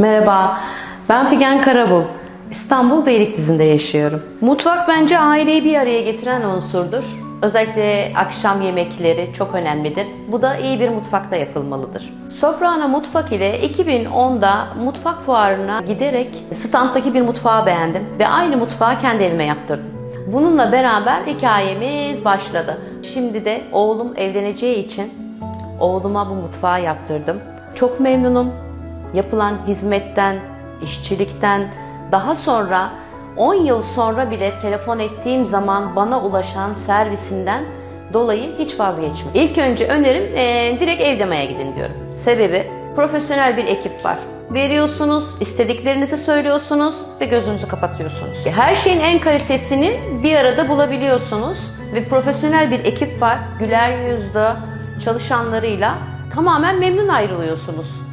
Merhaba, ben Figen Karabul. İstanbul Beylikdüzü'nde yaşıyorum. Mutfak bence aileyi bir araya getiren unsurdur. Özellikle akşam yemekleri çok önemlidir. Bu da iyi bir mutfakta yapılmalıdır. Soprano Mutfak ile 2010'da mutfak fuarına giderek standdaki bir mutfağı beğendim ve aynı mutfağı kendi evime yaptırdım. Bununla beraber hikayemiz başladı. Şimdi de oğlum evleneceği için oğluma bu mutfağı yaptırdım. Çok memnunum. Yapılan hizmetten, işçilikten, daha sonra 10 yıl sonra bile telefon ettiğim zaman bana ulaşan servisinden dolayı hiç vazgeçmiyorum. İlk önce önerim eee, direkt evlemeye gidin diyorum. Sebebi profesyonel bir ekip var. Veriyorsunuz, istediklerinizi söylüyorsunuz ve gözünüzü kapatıyorsunuz. Her şeyin en kalitesini bir arada bulabiliyorsunuz ve profesyonel bir ekip var. Güler yüzlü çalışanlarıyla tamamen memnun ayrılıyorsunuz.